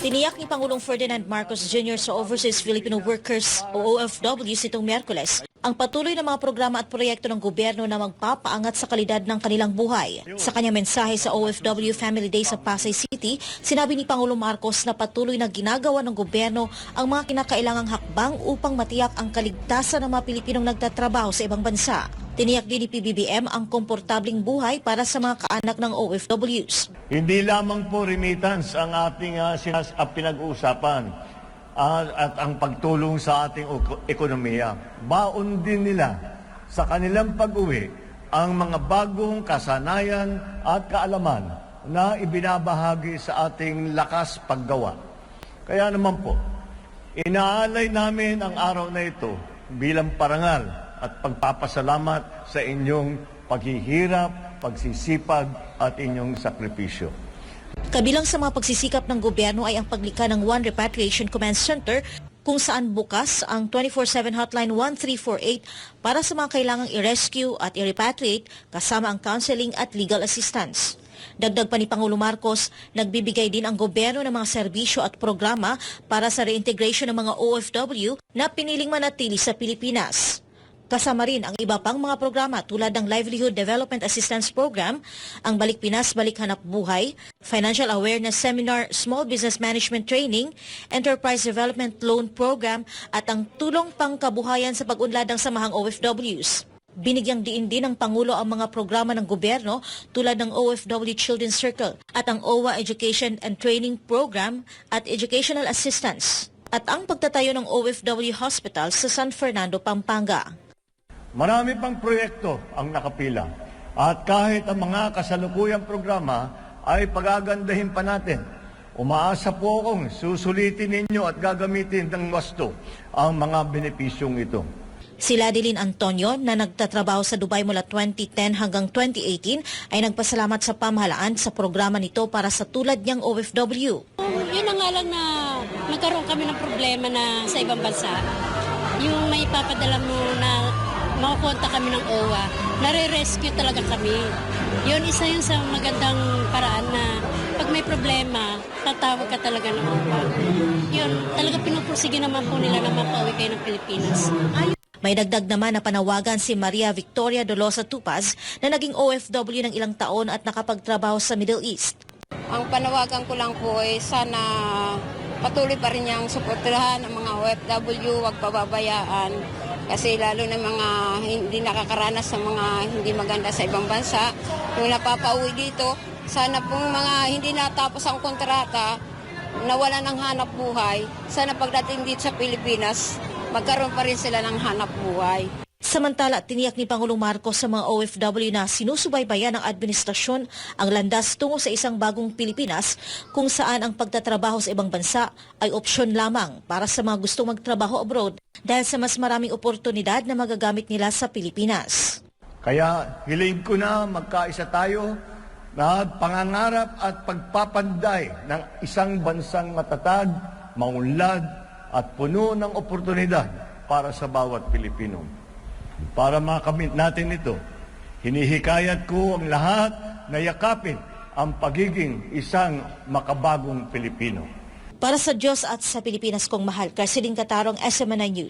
Tiniyak ni Pangulong Ferdinand Marcos Jr. sa Overseas Filipino Workers o OFWs itong Miyerkules ang patuloy na mga programa at proyekto ng gobyerno na magpapaangat sa kalidad ng kanilang buhay. Sa kanyang mensahe sa OFW Family Day sa Pasay City, sinabi ni Pangulong Marcos na patuloy na ginagawa ng gobyerno ang mga kinakailangang hakbang upang matiyak ang kaligtasan ng mga Pilipinong nagtatrabaho sa ibang bansa. Tiniyak din ni PBBM ang komportabling buhay para sa mga kaanak ng OFWs. Hindi lamang po remittance ang ating uh, sinas- ah, pinag-uusapan ah, at ang pagtulong sa ating ekonomiya. Baon din nila sa kanilang pag-uwi ang mga bagong kasanayan at kaalaman na ibinabahagi sa ating lakas paggawa. Kaya naman po, inaalay namin ang araw na ito bilang parangal at pagpapasalamat sa inyong paghihirap, pagsisipag at inyong sakripisyo. Kabilang sa mga pagsisikap ng gobyerno ay ang paglikha ng One Repatriation Command Center kung saan bukas ang 24-7 hotline 1348 para sa mga kailangang i-rescue at i-repatriate kasama ang counseling at legal assistance. Dagdag pa ni Pangulo Marcos, nagbibigay din ang gobyerno ng mga serbisyo at programa para sa reintegration ng mga OFW na piniling manatili sa Pilipinas. Kasama rin ang iba pang mga programa tulad ng Livelihood Development Assistance Program, ang Balik Pinas Balik Hanap Buhay, Financial Awareness Seminar Small Business Management Training, Enterprise Development Loan Program at ang Tulong Pangkabuhayan sa Pag-unlad ng Samahang OFWs. Binigyang diin din ng Pangulo ang mga programa ng gobyerno tulad ng OFW Children's Circle at ang OWA Education and Training Program at Educational Assistance at ang pagtatayo ng OFW Hospital sa San Fernando, Pampanga. Marami pang proyekto ang nakapila. At kahit ang mga kasalukuyang programa ay pagagandahin pa natin. Umaasa po akong susulitin ninyo at gagamitin ng wasto ang mga benepisyong ito. Sila Dilin Antonio na nagtatrabaho sa Dubai mula 2010 hanggang 2018 ay nagpasalamat sa pamahalaan sa programa nito para sa tulad niyang OFW. Yun na nga lang na nagkaroon kami ng problema na sa ibang bansa. Yung may papadala mo na makakonta kami ng OWA, nare-rescue talaga kami. Yun, isa yun sa magandang paraan na pag may problema, tatawag ka talaga ng OWA. Yun, talaga pinupursige naman po nila na mapauwi kayo ng Pilipinas. May dagdag naman na panawagan si Maria Victoria Dolosa Tupaz na naging OFW ng ilang taon at nakapagtrabaho sa Middle East. Ang panawagan ko lang po ay sana patuloy pa rin niyang suportahan ang mga OFW, huwag pababayaan. Kasi lalo na mga hindi nakakaranas sa mga hindi maganda sa ibang bansa, kung napapauwi dito, sana pong mga hindi natapos ang kontrata, nawala ng hanap buhay, sana pagdating dito sa Pilipinas, magkaroon pa rin sila ng hanap buhay. Samantala, tiniyak ni Pangulong Marcos sa mga OFW na sinusubaybayan ng administrasyon ang landas tungo sa isang bagong Pilipinas kung saan ang pagtatrabaho sa ibang bansa ay opsyon lamang para sa mga gustong magtrabaho abroad dahil sa mas maraming oportunidad na magagamit nila sa Pilipinas. Kaya hiling ko na magkaisa tayo na pangangarap at pagpapanday ng isang bansang matatag, maunlad at puno ng oportunidad para sa bawat Pilipino. Para makamit natin ito, hinihikayat ko ang lahat na yakapin ang pagiging isang makabagong Pilipino. Para sa Diyos at sa Pilipinas kong mahal, Karsiling Katarong, SMNI News.